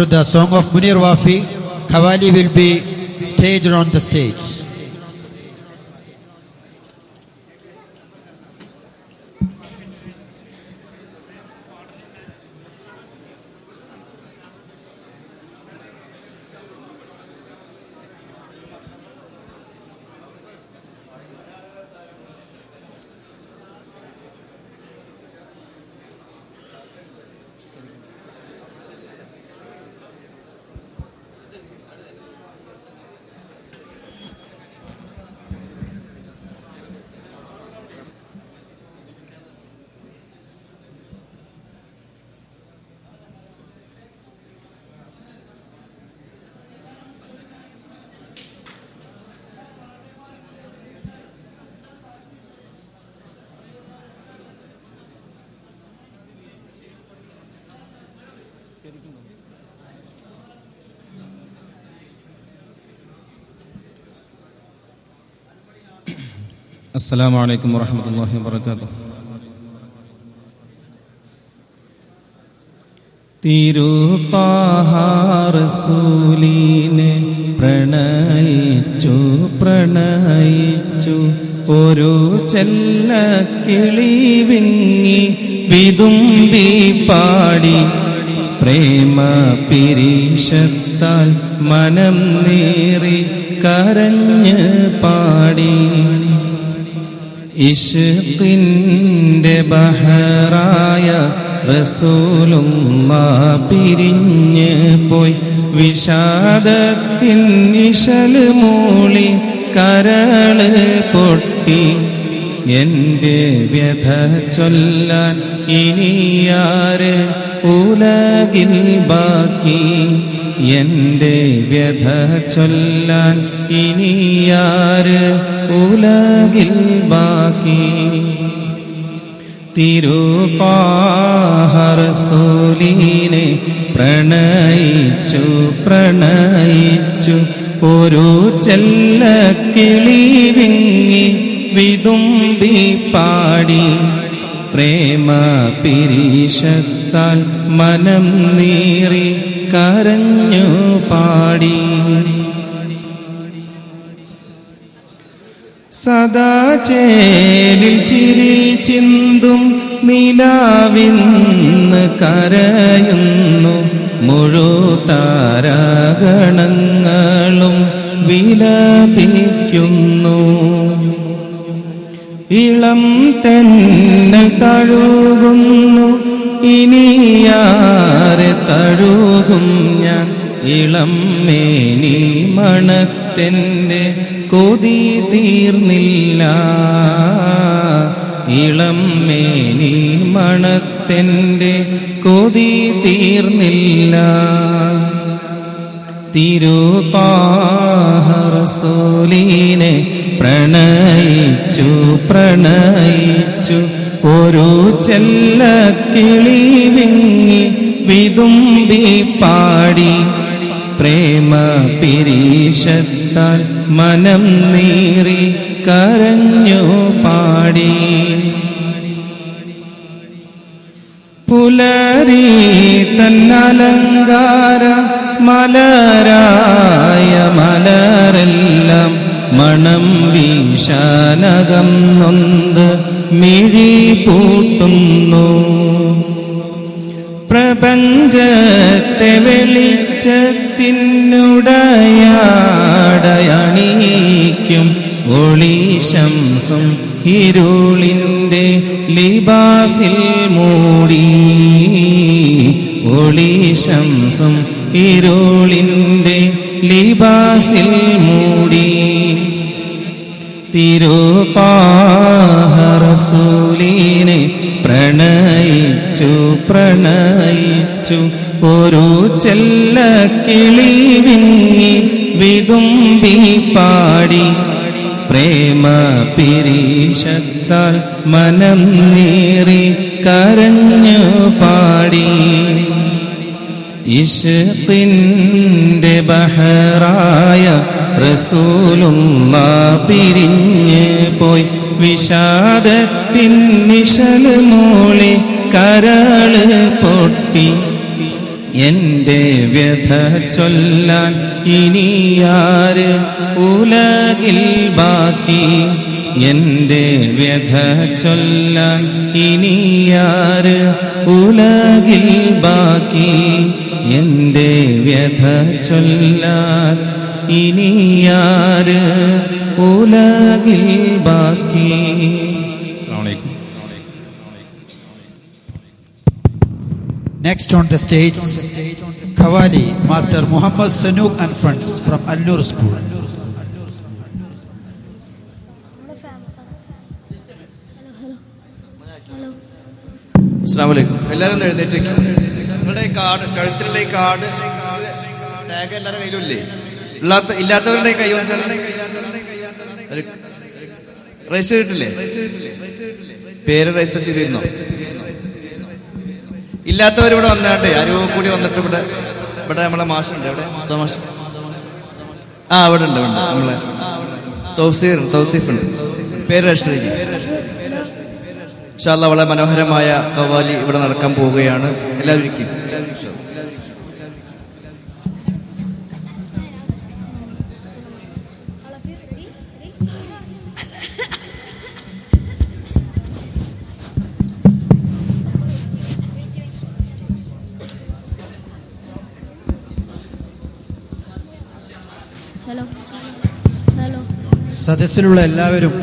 To the song of Munir Wafi, Kawali will be staged on the stage. നിസ്കരിക്കുന്നുണ്ട് അസ്സാം വലൈക്കും വാഹമത്തല്ലാഹി വാത്തു തിരുത്താഹാർസൂലീനെ പ്രണയിച്ചു പ്രണയിച്ചു. ഒരു ചെല്ല കിളി വിങ്ങി വിതുമ്പി പാടി പ്രേമ പിരീശത്താൽ മനം നേറി കരഞ്ഞ് പാടി. ഇഷ്കിന്റെ ബഹറായ റസൂലും മാ പിരിഞ്ഞ് പോയി. വിഷാദത്തിൻ ഇശൽ മൂളി കരൾ പൊട്ടി. എന്റെ വ്യഥ ചൊല്ലാൻ ഇനിയാര് ഉലകിൽ ബാക്കി? എന്റെ വ്യഥ ചൊല്ലാൻ ഇനിയാര് ഉലകിൽ ബാക്കി? തിരുപാഹറസൂലിനെ പ്രണയിച്ചു പ്രണയിച്ചു. ഒരു ചെല്ല കിളി വിങ്ങി വിതുമ്പി പാടി. പ്രേമ പിരീശത്താൽ മനം നീറി കരഞ്ഞു പാടി. സദാ ചേലിൽ ചിരി ചിന്തും നിലാവിന്ന് കരയുന്നു. മുഴുതാരാഗണങ്ങളും വിലപിക്കുന്നു. ഇളം തെന്നൽ തഴുകുന്നു. ഇനിയാരെ തഴുകും ഞാൻ? ഇളം മേനി മണത്തിന്റെ കൊതി തീർന്നില്ല. ഇളം മേനി മണത്തിന്റെ കൊതി തീർന്നില്ല. തിരുപാഹറസൂലിനെ പ്രണയിച്ചു പ്രണയിച്ചു. ഒരു ചെല്ല കിളി വിങ്ങി വിതുമ്പി പാടി. പ്രേമ പിരീശത്താൽ മനം നീറി കരഞ്ഞു പാടി. പുലരി തന്നലങ്കാര മലരായ മലരെല്ലാം മണം വീശാനകം നൊന്ത് മിഴി പൂട്ടുന്നു. പ്രപഞ്ചത്തെ വെളിച്ചത്തിനുടയാടയണീക്കും ഒളിശംസും ഇരുളിന്റെ ലിബാസിൽ മൂടി. ഒളിശംസും ഇരുളിന്റെ ലിബാസിൽ മൂടി. തിരുപാഹറസൂലിനെ പ്രണയിച്ചു പ്രണയിച്ചു. ഒരു ചെല്ല കിളി വിങ്ങി വിതുമ്പി പാടി. പ്രേമ പിരീശത്താൽ മനം നീറി കരഞ്ഞു പാടി. ഇഷ്കിന്റെ ബഹറായ റസൂലുള്ള പിരിഞ്ഞ് പോയി വിഷാദത്തിൻ നിശൽ മൂളി കരൾ പൊട്ടി. എന്റെ വ്യഥ ചൊല്ലാൻ ഇനിയാര് ഉലകിൽ ബാക്കി? എന്റെ വ്യഥ ചൊല്ലാൻ ഇനിയാര് ഉലകിൽ ബാക്കി എന്റെ വ്യഥ ചൊല്ലാൻ ഇനിയാര് ഉലകിൽ ബാക്കി Next on the stage, Khawali, Master Muhammad Sanook and friends from Al-Nur School. Famous ആണ്. ഹലോ ഹലോ ഹലോ അസ്സാമലൈക്കും എല്ലാവരും ഒന്ന് എഴുന്നേറ്റ് നിൽക്കും. നിങ്ങളുടെ കാർഡ് കഴുത്തിലുള്ള കാർഡ് ടാഗ് എല്ലാവരുടെ കയ്യിലും ഇല്ലേ ഇല്ലാത്ത ഇല്ലാത്തവരുടെ കൈ രജിസ്റ്റർ ചെയ്തിട്ടില്ലേ? പേര് രജിസ്റ്റർ ചെയ്തിരുന്നോ? ഇല്ലാത്തവർ ഇവിടെ വന്നാട്ടെ. ആരോ കൂടി വന്നിട്ട് ഇവിടെ ഇവിടെ നമ്മളെ മാഷുണ്ട്. ഇവിടെ മാഷ്. ആ ഇവിടെ ഉണ്ട് ഉണ്ട്. നമ്മളെ തൗസീർ തൗസീഫ് ഉണ്ട് പേര് രജിസ്റ്റർ ചെയ്യും ഇൻഷാല്ല വളരെ മനോഹരമായ കവാലി ഇവിടെ നടക്കാൻ പോവുകയാണ്. എല്ലാവർക്കും ഹലോ. സദസ്സിലുള്ള എല്ലാവരും